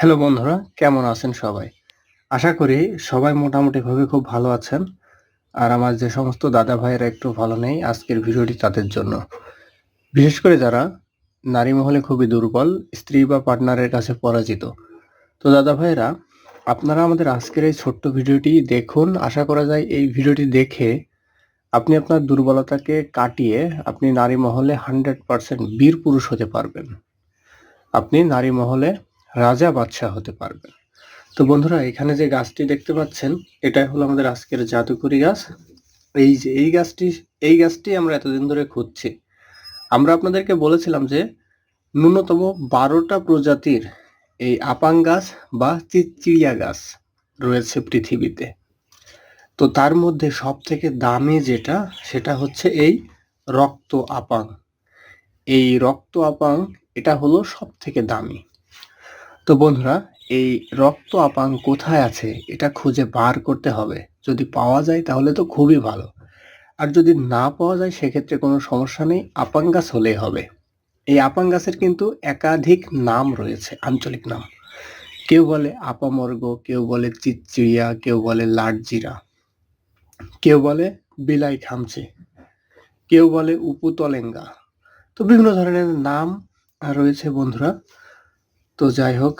Hello বন্ধুরা, কেমন আছেন সবাই? আশা করি সবাই মোটামুটিভাবে খুব ভালো আছেন। আর আমার যে সমস্ত দাদা ভাইয়েরা একটু ভালো নেই, আজকের ভিডিওটি তাদের জন্য। বিশেষ করে যারা নারী মহলে খুবই দুর্বল, স্ত্রী বা পার্টনারের কাছে পরাজিত। তো দাদা ভাইয়েরা, আপনারা আমাদের আজকের এই ছোট্ট ভিডিওটি দেখুন। আশা করা যায় এই ভিডিওটি দেখে আপনি আপনার দুর্বলতাকে কাটিয়ে আপনি নারী মহলে হান্ড্রেড পার্সেন্ট বীর পুরুষ হতে পারবেন। আপনি নারী মহলে রাজা বাদশাহ হতে পারবেন তো বন্ধুরা, এখানে যে গাছটি দেখতে পাচ্ছেন, এটাই হলো আমাদের আজকের জাদুকরি গাছ। এই যে এই গাছটি এই গাছটি আমরা এতদিন ধরে খুঁজছি। আমরা আপনাদেরকে বলেছিলাম যে, ন্যূনতম বারোটা প্রজাতির এই আপাং গাছ বা চিচিড়িয়া গাছ রয়েছে পৃথিবীতে। তো তার মধ্যে সব থেকে দামি যেটা, সেটা হচ্ছে এই রক্ত আপাং। এই রক্ত আপাং, এটা হলো সব থেকে দামি। তো বন্ধুরা, এই রক্ত আপাং কোথায় আছে এটা খুঁজে বার করতে হবে। যদি পাওয়া যায় তাহলে তো খুবই ভালো। আর যদি না পাওয়া যায় সেক্ষেত্রে কোনো সমস্যা নেই আপাং গাছ হলেই হবে। এই আপাং গাছের কিন্তু একাধিক নাম রয়েছে, আঞ্চলিক নাম। কেউ বলে আপামর্গ, কেউ বলে চিচিয়া, কেউ বলে লাটজিরা, কেউ বলে বিলাই খামচে কেউ বলে উপুতলেঙ্গা। তো বিভিন্ন ধরনের নাম রয়েছে বন্ধুরা। তো যাই হোক,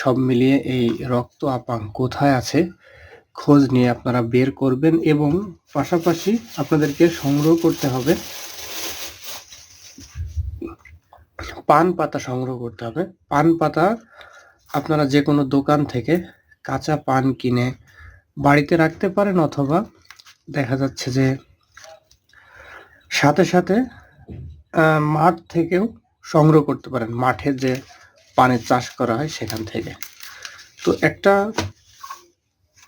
সব মিলিয়ে এই রক্ত আপাং কোথায় আছে খোঁজ নিয়ে আপনারা বের করবেন এবং পাশাপাশি আপনাদেরকে সংগ্রহ করতে হবে, পান পাতা সংগ্রহ করতে হবে। পান পাতা আপনারা যে কোনো দোকান থেকে কাঁচা পান কিনে বাড়িতে রাখতে পারেন অথবা দেখা যাচ্ছে যে সাথে সাথে মাঠ থেকেও সংগ্রহ করতে পারেন। মাঠে যে পানের চাষ করা হয় সেখান থেকে। তো একটা,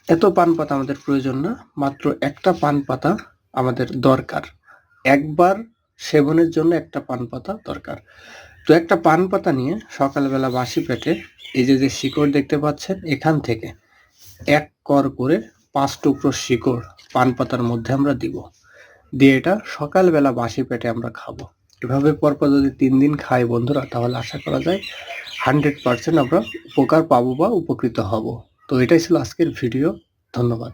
এত পান পাতা আমাদের প্রয়োজন না, মাত্র একটা পান পাতা আমাদের দরকার। একবার সেবনের জন্য একটা পান পাতা দরকার। তো একটা পান পাতা নিয়ে সকালবেলা বাসি পেটে এই যে যে শিকড় দেখতে পাচ্ছেন, এখান থেকে এক কর করে পাঁচ টুকরো শিকড় পান পাতার মধ্যে আমরা দিব। দিয়ে এটা সকালবেলা বাসি পেটে আমরা খাব। এভাবে পরপর যদি তিন দিন খাই বন্ধুরা, তাহলে আশা করা যায় হান্ড্রেড পারসেন্ট আমরা উপকার পাবো বা উপকৃত হব। তো এটাই ছিল আজকের ভিডিও। ধন্যবাদ।